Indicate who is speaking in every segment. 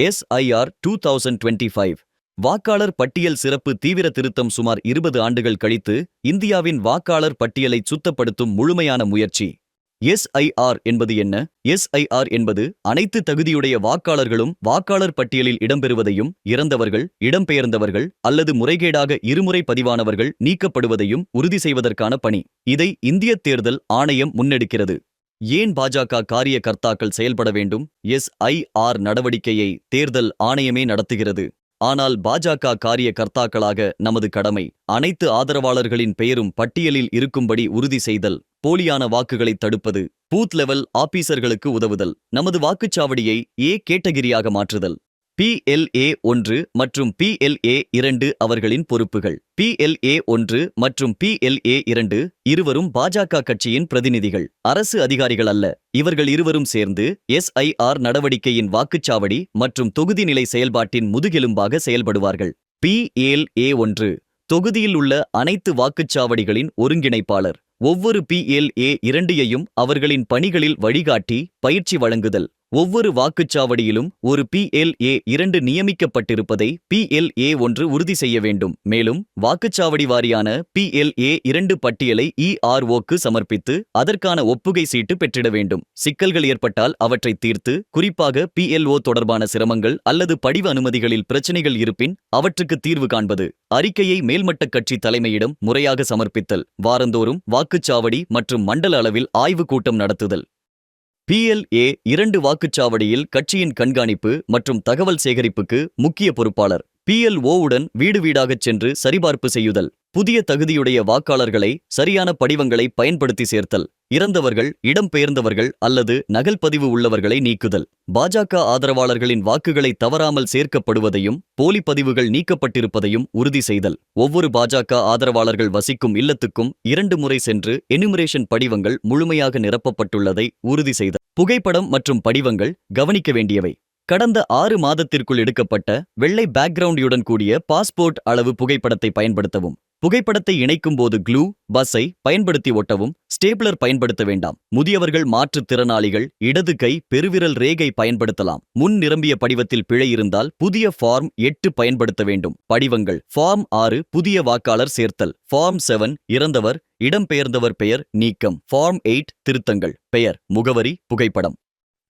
Speaker 1: SIR two thousand twenty five வாக்காளர் பட்டியல் சிறப்பு தீவிர திருத்தம் சுமார் இருபது ஆண்டுகள் கழித்து இந்தியாவின் வாக்காளர் பட்டியலை சுத்தப்படுத்தும் முழுமையான முயற்சி. எஸ்ஐஆர் என்பது என்ன? எஸ்ஐஆர் என்பது அனைத்து தகுதியுடைய வாக்காளர்களும் வாக்காளர் பட்டியலில் இடம்பெறுவதையும் இறந்தவர்கள் இடம்பெயர்ந்தவர்கள் அல்லது முறைகேடாக இருமுறை பதிவானவர்கள் நீக்கப்படுவதையும் உறுதி செய்வதற்கான பணி. இதை இந்திய தேர்தல் ஆணையம் முன்னெடுக்கிறது. ஏன் பாஜக காரியகர்த்தாக்கள் செயல்பட வேண்டும்? எஸ்ஐஆர் நடவடிக்கையை தேர்தல் ஆணையமே நடத்துகிறது. ஆனால் பாஜக காரியகர்த்தாக்களாக நமது கடமை. அனைத்து ஆதரவாளர்களின் பெயரும் பட்டியலில் இருக்கும்படி உறுதி செய்தல். போலியான வாக்குகளை தடுப்பது. பூத் லெவல் ஆபீசர்களுக்கு உதவுதல். நமது வாக்குச்சாவடியை ஏ கேட்டகிரியாக மாற்றுதல். பிஎல்ஏ ஒன்று மற்றும் பிஎல்ஏ இரண்டு அவர்களின் பொறுப்புகள். பிஎல்ஏ ஒன்று மற்றும் பிஎல்ஏ இரண்டு இருவரும் பாஜக கட்சியின் பிரதிநிதிகள். அரசு அதிகாரிகள் அல்ல. இவர்கள் இருவரும் சேர்ந்து எஸ்ஐஆர் நடவடிக்கையின் வாக்குச்சாவடி மற்றும் தொகுதி நிலை செயல்பாட்டின் முதுகெலும்பாக செயல்படுவார்கள். பிஎல்ஏ ஒன்று தொகுதியில் உள்ள அனைத்து வாக்குச்சாவடிகளின் ஒருங்கிணைப்பாளர். ஒவ்வொரு பிஎல்ஏ இரண்டையும் அவர்களின் பணிகளில் வழிகாட்டி பயிற்சி வழங்குதல். ஒவ்வொரு வாக்குச்சாவடியிலும் ஒரு பிஎல்ஏ இரண்டு நியமிக்கப்பட்டிருப்பதை பிஎல்ஏ ஒன்று உறுதி செய்ய வேண்டும். மேலும் வாக்குச்சாவடி வாரியான பிஎல்ஏ இரண்டு பட்டியலை இஆர்ஓக்கு சமர்ப்பித்து அதற்கான ஒப்புகை சீட்டு பெற்றிட வேண்டும். சிக்கல்கள் ஏற்பட்டால் அவற்றை தீர்த்து குறிப்பாக பிஎல்ஓ தொடர்பான சிரமங்கள் அல்லது படிவ அனுமதிகளில் பிரச்சனைகள் இருப்பின் அவற்றுக்கு தீர்வு காண்பது. அறிக்கையை மேல்மட்ட கட்சி தலைமையிடம் முறையாக சமர்ப்பித்தல். வாரந்தோறும் வாக்குச்சாவடி மற்றும் மண்டல அளவில் ஆய்வுக் கூட்டம் நடத்துதல். பிஎல்ஏ இரண்டு வாக்குச்சாவடியில் கட்சியின் கண்காணிப்பு மற்றும் தகவல் சேகரிப்புக்கு முக்கிய பொறுப்பாளர். பிஎல்ஓவுடன் வீடு வீடாகச் சென்று சரிபார்ப்பு செய்யுதல். புதிய தகுதியுடைய வாக்காளர்களை சரியான படிவங்களை பயன்படுத்தி சேர்த்தல். இறந்தவர்கள் இடம்பெயர்ந்தவர்கள் அல்லது நகல் பதிவு உள்ளவர்களை நீக்குதல். பாஜக ஆதரவாளர்களின் வாக்குகளை தவறாமல் சேர்க்கப்படுவதையும் போலி பதிவுகள் நீக்கப்பட்டிருப்பதையும் உறுதி செய்தல். ஒவ்வொரு பாஜக ஆதரவாளர்கள் வசிக்கும் இல்லத்துக்கும் இரண்டு முறை சென்று எனுமரேஷன் படிவங்கள் முழுமையாக நிரப்பப்பட்டுள்ளதை உறுதி செய்தல். புகைப்படம் மற்றும் படிவங்கள் கவனிக்க வேண்டியவை. கடந்த ஆறு மாதத்திற்குள் எடுக்கப்பட்ட வெள்ளை பேக்ரவுண்டியுடன் கூடிய பாஸ்போர்ட் அளவு புகைப்படத்தை பயன்படுத்தவும் புகைப்படத்தை இணைக்கும் போது க்ளூ பஸ்ஸை பயன்படுத்தி ஒட்டவும் ஸ்டேப்லர் பயன்படுத்த வேண்டாம். முதியவர்கள் மாற்றுத்திறனாளிகள் இடது கை பெருவிரல் ரேகை பயன்படுத்தலாம். முன் நிரம்பிய படிவத்தில் பிழை இருந்தால் புதிய ஃபார்ம் எட்டு பயன்படுத்த வேண்டும். படிவங்கள் ஃபார்ம் ஆறு புதிய வாக்காளர் சேர்த்தல். ஃபார்ம் செவன் இறந்தவர் இடம்பெயர்ந்தவர் பெயர் நீக்கம். ஃபார்ம் எயிட் திருத்தங்கள். பெயர் முகவரி புகைப்படம்.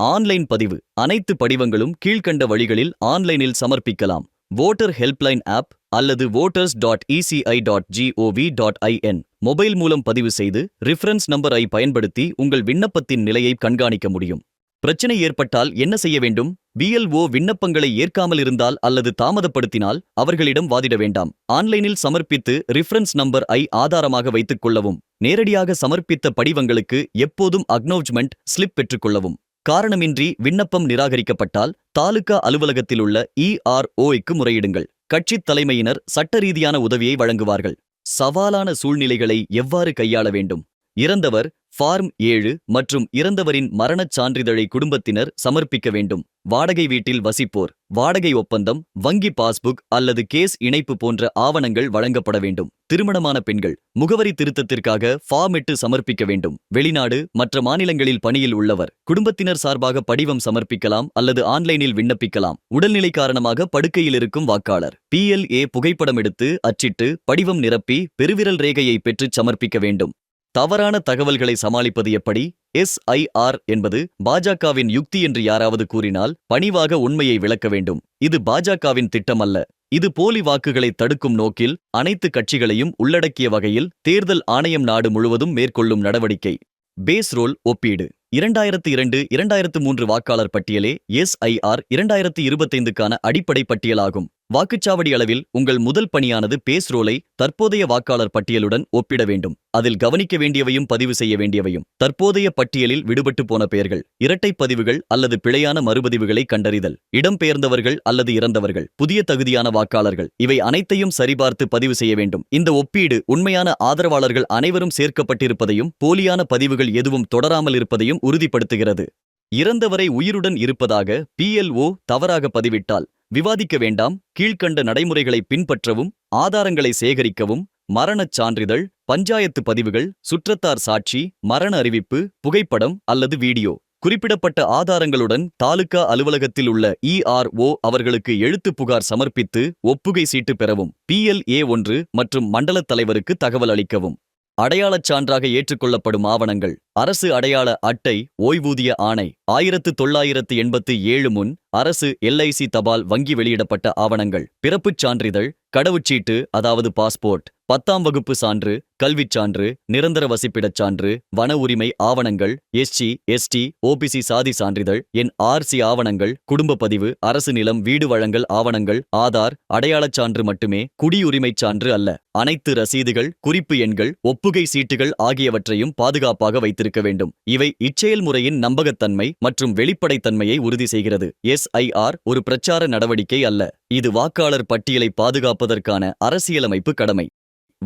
Speaker 1: ஆன்லைன் பதிவு. அனைத்து படிவங்களும் கீழ்க்கண்ட வழிகளில் ஆன்லைனில் சமர்ப்பிக்கலாம். வோட்டர் ஹெல்ப்லைன் ஆப் அல்லது voters dot ECI dot GOV dot IN mobile மூலம் பதிவு செய்து ரிஃபரன்ஸ் நம்பர் பயன்படுத்தி உங்கள் விண்ணப்பத்தின் நிலையை கண்காணிக்க முடியும். பிரச்சனை ஏற்பட்டால் என்ன செய்ய வேண்டும்? பிஎல்ஓ விண்ணப்பங்களை ஏற்காமல் இருந்தால் அல்லது தாமதப்படுத்தினால் அவர்களிடம் வாதிட வேண்டாம். ஆன்லைனில் சமர்ப்பித்து ரிஃபரன்ஸ் நம்பர் ஐ ஆதாரமாக வைத்துக் கொள்ளவும். நேரடியாக சமர்ப்பித்த படிவங்களுக்கு எப்போதும் அக்னோவ்ஜ்மெண்ட் ஸ்லிப் பெற்றுக்கொள்ளவும் காரணமின்றி விண்ணப்பம் நிராகரிக்கப்பட்டால் தாலுகா அலுவலகத்தில் உள்ள இஆர்ஓய்க்கு முறையிடுங்கள். கட்சித் தலைமையினர் சட்ட ரீதியான உதவியை வழங்குவார்கள். சவாலான சூழ்நிலைகளை எவ்வாறு கையாள வேண்டும்? இறந்தவர் ஃபார்ம் ஏழு மற்றும் இறந்தவரின் மரணச் சான்றிதழை குடும்பத்தினர் சமர்ப்பிக்க வேண்டும். வாடகை வீட்டில் வசிப்போர் வாடகை ஒப்பந்தம் வங்கி பாஸ்புக் அல்லது கேஸ் இணைப்பு போன்ற ஆவணங்கள் வழங்கப்பட வேண்டும். திருமணமான பெண்கள் முகவரி திருத்தத்திற்காக ஃபார்ம் எட்டு சமர்ப்பிக்க வேண்டும். வெளிநாடு மற்ற மாநிலங்களில் பணியில் உள்ளவர் குடும்பத்தினர் சார்பாக படிவம் சமர்ப்பிக்கலாம் அல்லது ஆன்லைனில் விண்ணப்பிக்கலாம். உடல்நிலை காரணமாக படுக்கையில் இருக்கும் வாக்காளர் பிஎல்ஏ புகைப்படம் எடுத்து அச்சிட்டு படிவம் நிரப்பி பெருவிரல் ரேகையை பெற்றுச் சமர்ப்பிக்க வேண்டும். தவறான தகவல்களை சமாளிப்பது எப்படி? எஸ்ஐஆர் என்பது பாஜகவின் யுக்தி என்று யாராவது கூறினால் பணிவாக உண்மையை விளக்க வேண்டும். இது பாஜகவின் திட்டம் அல்ல இது போலி வாக்குகளை தடுக்கும் நோக்கில் அனைத்து கட்சிகளையும் உள்ளடக்கிய வகையில் தேர்தல் ஆணையம் நாடு முழுவதும் மேற்கொள்ளும் நடவடிக்கை. பேஸ் ரோல் ஒப்பீடு. இரண்டாயிரத்து இரண்டு இரண்டாயிரத்து மூன்று வாக்காளர் பட்டியலே எஸ்ஐஆர் இரண்டாயிரத்து இருபத்தைந்துக்கான அடிப்படை பட்டியலாகும். வாக்குச்சாவடி அளவில் உங்கள் முதல் பணியானது பேஸ் ரோலை தற்போதைய வாக்காளர் பட்டியலுடன் ஒப்பிட வேண்டும். அதில் கவனிக்க வேண்டியவையும் பதிவு செய்ய வேண்டியவையும். தற்போதைய பட்டியலில் விடுபட்டு போன பெயர்கள் இரட்டை பதிவுகள் அல்லது பிழையான மறுபதிவுகளை கண்டறிதல் இடம்பெயர்ந்தவர்கள் அல்லது இறந்தவர்கள் புதிய தகுதியான வாக்காளர்கள் இவை அனைத்தையும் சரிபார்த்து பதிவு செய்ய வேண்டும். இந்த ஒப்பீடு உண்மையான ஆதரவாளர்கள் அனைவரும் சேர்க்கப்பட்டிருப்பதையும் போலியான பதிவுகள் எதுவும் தொடராமல் இருப்பதையும் உறுதிப்படுத்துகிறது. இறந்தவரை உயிருடன் இருப்பதாக பிஎல்ஓ தவறாக பதிவிட்டால் விவாதிக்க வேண்டாம். கீழ்க்கண்ட நடைமுறைகளை பின்பற்றவும் ஆதாரங்களை சேகரிக்கவும் மரணச் சான்றிதழ் பஞ்சாயத்து பதிவுகள் சுற்றத்தார் சாட்சி மரண அறிவிப்பு புகைப்படம் அல்லது வீடியோ. குறிப்பிடப்பட்ட ஆதாரங்களுடன் தாலுகா அலுவலகத்தில் உள்ள இஆர்ஓ அவர்களுக்கு எழுத்து புகார் சமர்ப்பித்து ஒப்புகை சீட்டு பெறவும் பிஎல்ஏ ஒன்று மற்றும் மண்டலத் தலைவருக்கு தகவல் அளிக்கவும். அடையாளச் சான்றாக ஏற்றுக்கொள்ளப்படும் ஆவணங்கள். அரசு அடையாள அட்டை ஓய்வூதிய ஆணை ஆயிரத்து தொள்ளாயிரத்து எண்பத்து ஏழு முன் அரசு எல்ஐசி தபால் வங்கி வெளியிடப்பட்ட ஆவணங்கள். பிறப்புச் சான்றிதழ் கடவுச்சீட்டு அதாவது பாஸ்போர்ட். பத்தாம் வகுப்பு சான்று கல்விச் சான்று நிரந்தர வசிப்பிடச் சான்று வன உரிமை ஆவணங்கள் எஸ்சி எஸ்டி ஓபிசி சாதி சான்றிதழ் என் ஆர்சி ஆவணங்கள் குடும்ப பதிவு அரசு நிலம் வீடு வழங்கல் ஆவணங்கள் ஆதார் அடையாளச் சான்று மட்டுமே குடியுரிமைச் சான்று அல்ல. அனைத்து ரசீதுகள் குறிப்பு எண்கள் ஒப்புகை சீட்டுகள் ஆகியவற்றையும் பாதுகாப்பாக வைத்திருக்க வேண்டும். இவை இச்செயல்முறையின் நம்பகத்தன்மை மற்றும் வெளிப்படைத்தன்மையை உறுதி செய்கிறது. எஸ்ஐஆர் ஒரு பிரச்சார நடவடிக்கை அல்ல. இது வாக்காளர் பட்டியலை பாதுகாப்பதற்கான அரசியலமைப்பு கடமை.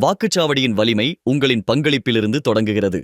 Speaker 1: வாக்குச்சாவடியின் வலிமை உங்களின் பங்களிப்பிலிருந்து தொடங்குகிறது.